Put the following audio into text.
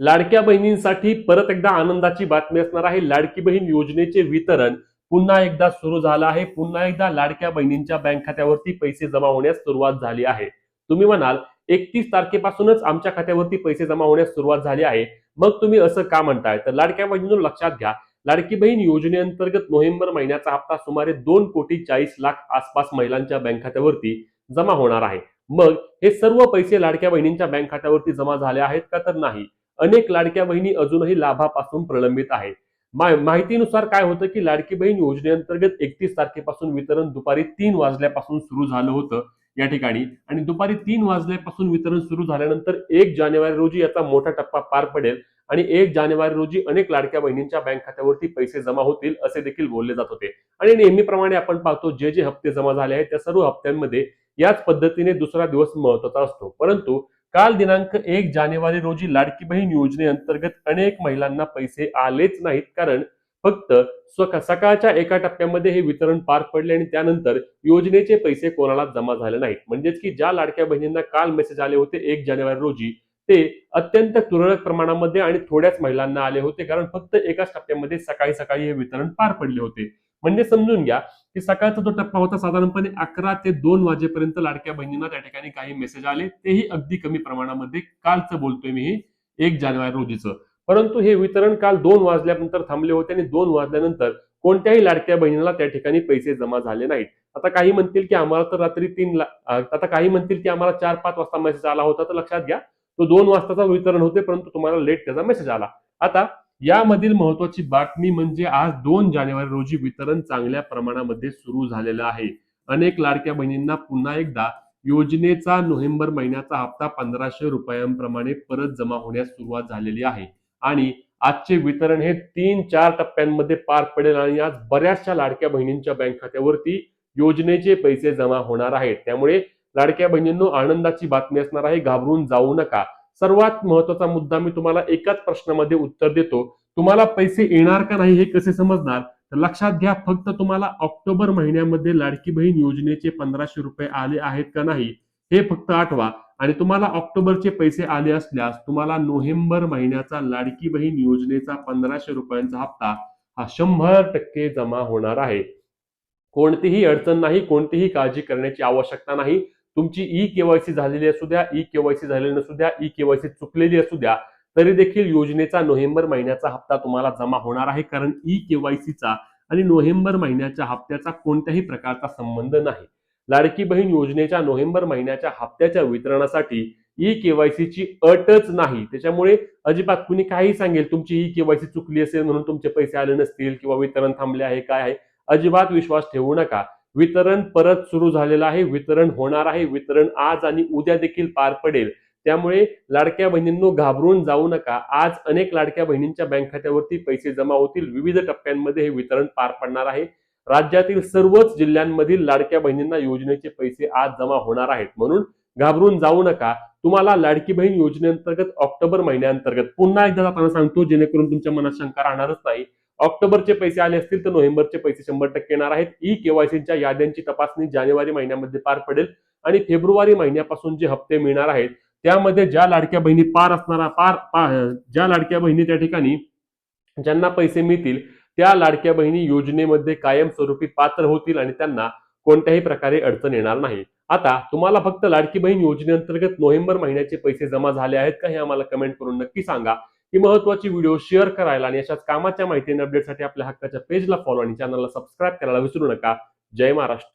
लाडक्या बहिणींसाठी परत एकदा आनंदाची बातमी असणार आहे. लाडकी बहीण योजनेचे वितरण पुन्हा एकदा सुरू झालं आहे. पुन्हा एकदा लाडक्या बहिणींच्या बँक खात्यावरती पैसे जमा होण्यास सुरुवात झाली आहे. तुम्ही म्हणाल एकतीस तारखेपासूनच आमच्या खात्यावरती पैसे जमा होण्यास सुरुवात झाली आहे. मग तुम्ही असं का म्हणताय? तर लाडक्या बहिणींनो लक्षात घ्या. लाडकी बहीण योजनेअंतर्गत नोव्हेंबर महिन्याचा हप्ता सुमारे दोन कोटी चाळीस लाख आसपास महिलांच्या बँक खात्यावरती जमा होणार आहे. मग हे सर्व पैसे लाडक्या बहिणींच्या बँक खात्यावरती जमा झाले आहेत का तर नाही? अनेक लाडक्या बहिणी अजूनही लाभापासून प्रलंबित आहेत. माहितीनुसार काय होतं की लाडकी बहीण योजनेअंतर्गत एकतीस तारखेपासून वितरण दुपारी तीन वाजल्यापासून सुरू झालं होतं या ठिकाणी. आणि दुपारी तीन वाजल्यापासून वितरण सुरू झाल्यानंतर एक जानेवारी रोजी याचा मोठा टप्पा पार पडेल आणि एक जानेवारी रोजी अनेक लाडक्या बहिणींच्या बँक खात्यावरती पैसे जमा होतील असे देखील बोलले जात होते. आणि नेहमीप्रमाणे आपण पाहतो जे जे हप्ते जमा झाले आहेत त्या सर्व हप्त्यांमध्ये याच पद्धतीने दुसरा दिवस महत्त्वाचा असतो. परंतु काल दिनांक एक जानेवारी रोजी लाडकी बहीण योजनेअंतर्गत अनेक महिलांना पैसे आलेच नाहीत कारण फक्त सकाळच्या एका टप्प्यामध्ये हे वितरण पार पडले आणि त्यानंतर योजनेचे पैसे कोणाला जमा झाले नाहीत. म्हणजेच की ज्या लाडक्या बहिणींना काल मेसेज आले होते एक जानेवारी रोजी ते अत्यंत तुरळक प्रमाणामध्ये आणि थोड्याच महिलांना आले होते कारण फक्त एकाच टप्प्यामध्ये सकाळी सकाळी हे वितरण पार पडले होते. म्हणजे समजून घ्या की सकाळचा जो टप्पा होता साधारणपणे अकरा ते दोन वाजेपर्यंत लाडक्या बहिणींना त्या ठिकाणी काही मेसेज आले. तेही अगदी कमी प्रमाणामध्ये कालचं बोलतोय मी हे एक जानेवारी रोजीचं. परंतु हे वितरण काल दोन वाजल्यानंतर थांबले होते आणि दोन वाजल्यानंतर कोणत्याही लाडक्या बहिणीला त्या ठिकाणी पैसे जमा झाले नाहीत. आता काही म्हणतील की आम्हाला तर रात्री तीन ला- आता काही म्हणतील की आम्हाला चार पाच वाजता मेसेज आला होता तर लक्षात घ्या. तो दोन वाजताचा वितरण होते परंतु तुम्हाला लेट त्याचा मेसेज आला. आता यामधील महत्वाची बातमी म्हणजे आज दोन जानेवारी रोजी वितरण चांगल्या प्रमाणामध्ये सुरू झालेलं आहे. अनेक लाडक्या बहिणींना पुन्हा एकदा योजनेचा नोव्हेंबर महिन्याचा हप्ता पंधराशे रुपयांप्रमाणे परत जमा होण्यास सुरुवात झालेली आहे. आणि आजचे वितरण हे तीन चार टप्प्यांमध्ये पार पडेल आणि आज बऱ्याचशा लाडक्या बहिणींच्या बँक खात्यावरती योजनेचे पैसे जमा होणार आहेत. त्यामुळे लाडक्या बहिणींनो आनंदाची बातमी असणार आहे. घाबरून जाऊ नका. सर्वात महत्त्वाचा मुद्दा मी तुम्हाला एकाच प्रश्नामध्ये उत्तर देतो. तुम्हाला पैसे येणार का नाही हे कसे समजणार? तर लक्षात घ्या फक्त तुम्हाला ऑक्टोबर महिन्यामध्ये लाडकी बहीण योजनेचे पंधराशे रुपये आले आहेत का नाही हे फक्त आठवा. आणि तुम्हाला ऑक्टोबरचे पैसे आले असल्यास तुम्हाला नोव्हेंबर महिन्याचा लाडकी बहीण योजनेचा पंधराशे रुपयांचा हप्ता हा शंभर टक्के जमा होणार आहे. कोणतीही अडचण नाही कोणतीही काळजी करण्याची आवश्यकता नाही. तुमची ई केवायसी झालेली असू द्या ई केवायसी झालेली नसू द्या ई केवायसी चुकलेली असू द्या तरी देखील योजनेचा नोव्हेंबर महिन्याचा हप्ता तुम्हाला जमा होणार आहे कारण ई केवायसीचा आणि नोव्हेंबर महिन्याच्या हप्त्याचा कोणत्याही प्रकारचा संबंध नाही. लाडकी बहीण योजनेच्या नोव्हेंबर महिन्याच्या हप्त्याच्या वितरणासाठी ई केवायसीची अटच नाही. त्याच्यामुळे अजिबात कुणी काही सांगेल तुमची ई केवायसी चुकली असेल म्हणून तुमचे पैसे आले नसतील किंवा वितरण थांबले आहे काय आहे अजिबात विश्वास ठेवू नका. वितरण परत सुरू झालेलं आहे वितरण होणार आहे वितरण आज आणि उद्या देखील पार पडेल. त्यामुळे लाडक्या बहिणींनो घाबरून जाऊ नका. आज अनेक लाडक्या बहिणींच्या बँक खात्यावरती पैसे जमा होतील. विविध टप्प्यांमध्ये हे वितरण पार पडणार आहे. राज्यातील सर्वच जिल्ह्यांमधील लाडक्या बहिणींना योजनेचे पैसे आज जमा होणार आहेत. म्हणून घाबरून जाऊ नका. तुम्हाला लाडकी बहीण योजनेअंतर्गत ऑक्टोबर महिन्याअंतर्गत पुन्हा एकदा आपण सांगतो जेणेकरून तुमच्या मनात शंका राहणारच नाही. ऑक्टोबरचे पैसे आले असतील तर नोव्हेंबरचे पैसे शंभर टक्के येणार आहेत. ई केवायसीच्या याद्यांची तपासणी जानेवारी महिन्यामध्ये पार पडेल आणि फेब्रुवारी महिन्यापासून जे हप्ते मिळणार आहेत त्यामध्ये ज्या लाडक्या बहिणी पार असणारा पार पा- ज्या लाडक्या बहिणी त्या ठिकाणी ज्यांना पैसे मिळतील त्या लाडक्या बहिणी योजनेमध्ये कायमस्वरूपी पात्र होतील आणि त्यांना कोणत्याही प्रकारे अडचण येणार नाही. आता तुम्हाला फक्त लाडकी बहीण योजनेअंतर्गत नोव्हेंबर महिन्याचे पैसे जमा झाले आहेत का हे आम्हाला कमेंट करून नक्की सांगा. ही महत्वाची व्हिडिओ शेअर करायला आणि अशाच कामाच्या माहिती आणि अपडेटसाठी आपल्या हक्काच्या पेजला फॉलो आणि चॅनलला सबस्क्राईब करायला विसरू नका. जय महाराष्ट्र.